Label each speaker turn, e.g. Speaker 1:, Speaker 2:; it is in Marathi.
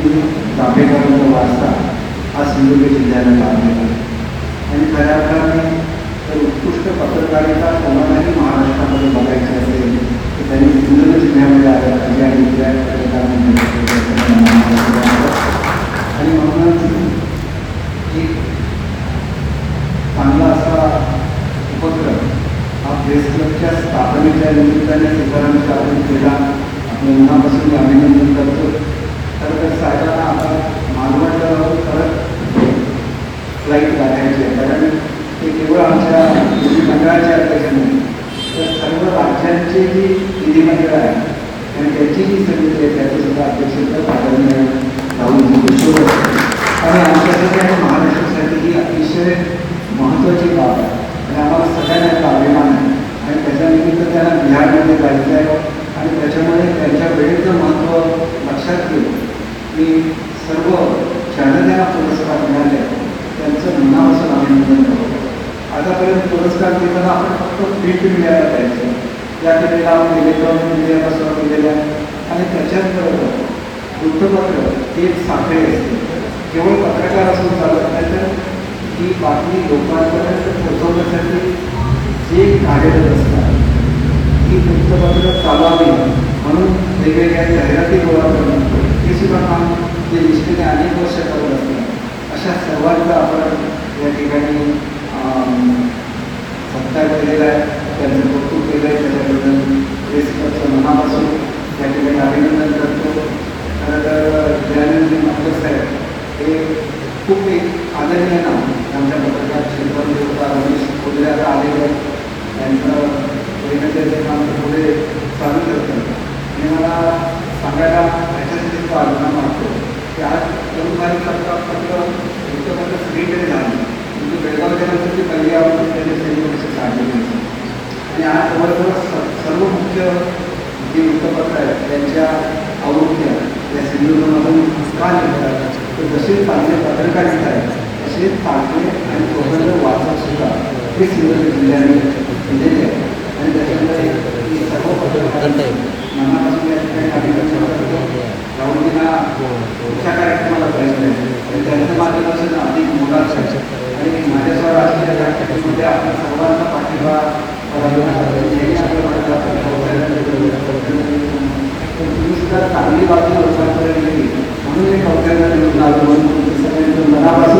Speaker 1: जांभेकरांचा वारसा हा सिंधुदुर्ग जिल्ह्याला लाभलेला आणि खऱ्या अर्थाने तर उत्कृष्ट पत्रकारिता कोणालाही महाराष्ट्रामध्ये बघायची असेल तर त्यांनी सिंधुदुर्ग जिल्ह्यामध्ये आलं पाहिजे आणि इथल्या आणि म्हणूनच एक चांगला असा उपक्रम हा प्रेस क्लबच्या स्थापनेच्या निमित्ताने तुकारामच्या आपण केला आपण मनापासून अभिनंदन करतो साहेबांना आपण मालवण परत फ्लाईट टाकायची आहे. कारण ते केवळ आमच्या विधिमंडळाचे अध्यक्ष नाही तर सर्व राज्यांची जी विधिमंडळ आहे आणि त्याची जी समिती आहे त्याचं सुद्धा अध्यक्षपद प्राधान्य लावून किशोर आणि आमच्यासाठी आणि महाराष्ट्रासाठी ही अतिशय महत्त्वाची बाब आहे. आणि आम्हाला सगळ्यांना अभिमान आहे. आणि त्याच्यानिमित्त त्यांना बिहारमध्ये जायचं आहे. आणि त्याच्यामुळे हे सर्व ज्यांना त्यांना पुरस्कार मिळाले त्यांचं मनापासून अभिनंदन करतो. आतापर्यंत पुरस्कार देताना आपण फक्त प्रिंट मिळायला पाहिजे. या केलेला आपण इलेक्ट्रॉनिक मीडियापासून सुरू आहे. आणि त्याच्यात वृत्तपत्र हे एक साखळी असते. केवळ पत्रकार असून चालत नाही तर ही बातमी लोकांपर्यंत पोहोचवण्यासाठी जे कार्यरत असतात ही वृत्तपत्र चालवावी म्हणून वेगवेगळ्या जाहिराती गोळा करणं हे सुद्धा जे निष्ठेने अनेक वर्ष करत असतात अशा सर्वांचा आपण या ठिकाणी सत्कार केलेला आहे. त्यांचं कौतुक केलं आहे. त्याच्याबद्दल प्रेस मनापासून त्या ठिकाणी अभिनंदन करतो. खरं तर दयानंदजी मास्टर साहेब हे खूप एक आदरणीय नाव आमच्या पत्रकार क्षेत्रामध्ये होता रमेश कोल्ह्याला आलेले आहेत. त्यांचं वैनत्याचं काम अभिमान वाटतो की आज तरुण भारत पत्र वृत्तपत्र सगळीकडे झाली म्हणजे बेळगावच्या नंतर ती आवडते त्याने सेलिब्रेशन काढलेली आणि आज जवळजवळ सर्व मुख्य जी वृत्तपत्र आहेत त्यांच्या आवृत्त्या या सिंधुदुर्गमधून का निघतात तर जसे चांगले पत्रकारिता आहे तसे चांगले आणि स्वतंत्र वाचक सुद्धा हे सिंधुदुर्ग जिल्ह्याने दिलेले आहे आणि त्याच्यामुळे ही सर्व पत्रकार मनापासून या ठिकाणी अभिनंदन भाऊजींना मोठ्या हो, हो. कार्यक्रमाला पाहिजे आणि त्यांचं मार्गदर्शन अधिक मोलाचं आणि माझ्यासह असलेल्या या घटनेमध्ये आपल्या सर्वांचा पाठिंबा तुम्ही चांगली बाजू लोकांकडे गेली. म्हणून हे कौतल्यानं मनापासून